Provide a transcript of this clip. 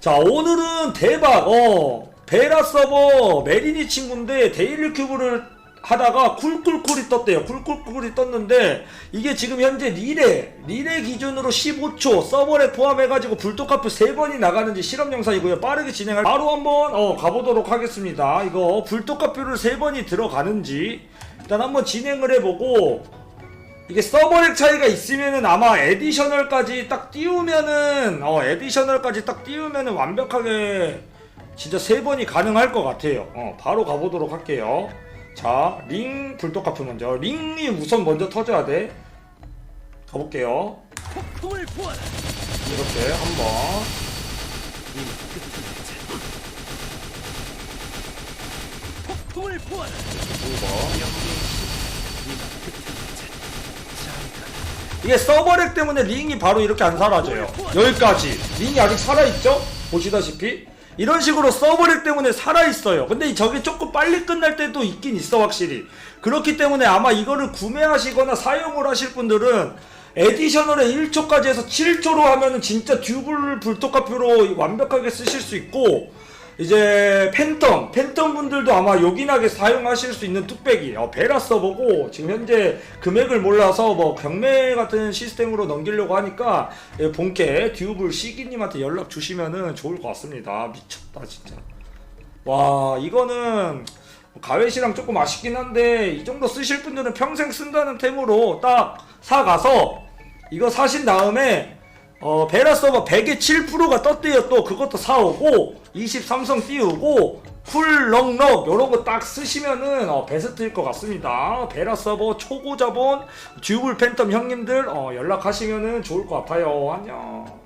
자 오늘은 대박. 어 베라 서버 메리니 친구인데 데일리 큐브를 하다가 쿨쿨쿨이 떴대요. 쿨쿨쿨이 떴는데 이게 지금 현재 리레 리레 기준으로 15초 서버에 포함해가지고 불토카프 3번이 나가는지 실험 영상이고요. 빠르게 진행할 바로 한번 어 가보도록 하겠습니다. 이거 불토카프를 3번이 들어가는지 일단 한번 진행을 해보고 이게 서버렉 차이가 있으면은 아마 에디셔널까지 딱 띄우면은 어 에디셔널까지 딱 띄우면은 완벽하게 진짜 세 번이 가능할 것 같아요. 어 바로 가보도록 할게요. 자, 링 불독카프 먼저. 링이 우선 먼저 터져야 돼. 가볼게요. 이렇게 한번. 폭풍을. 두 번. 네가 흩어졌지. 잘 이게 서버렉 때문에 링이 바로 이렇게 안 사라져요. 여기까지. 링이 아직 살아있죠? 보시다시피. 이런 식으로 서버렉 때문에 살아있어요. 근데 저게 조금 빨리 끝날 때도 있긴 있어, 확실히. 그렇기 때문에 아마 이거를 구매하시거나 사용을 하실 분들은 에디셔널에 1초까지 해서 7초로 하면은 진짜 듀블 불토카표로 완벽하게 쓰실 수 있고, 이제 팬텀, 했던 분들도 아마 요긴하게 사용하실 수 있는 뚝배기예요. 어, 베라 서버고 지금 현재 금액을 몰라서 뭐 경매 같은 시스템으로 넘기려고 하니까 예, 본캐 듀블 시기님한테 연락 주시면은 좋을 것 같습니다. 미쳤다 진짜. 와 이거는 가외시랑 조금 아쉽긴 한데 이 정도 쓰실 분들은 평생 쓴다는 템으로 딱 사가서 이거 사신 다음에 어, 베라 서버 100에 7%가 떴대요 또 그것도 사오고 23성 띄우고 쿨럭럭 요런 거 딱 쓰시면은 어 베스트일 것 같습니다. 베라 서버 초고 자본 듀블 팬텀 형님들 어 연락하시면은 좋을 것 같아요. 안녕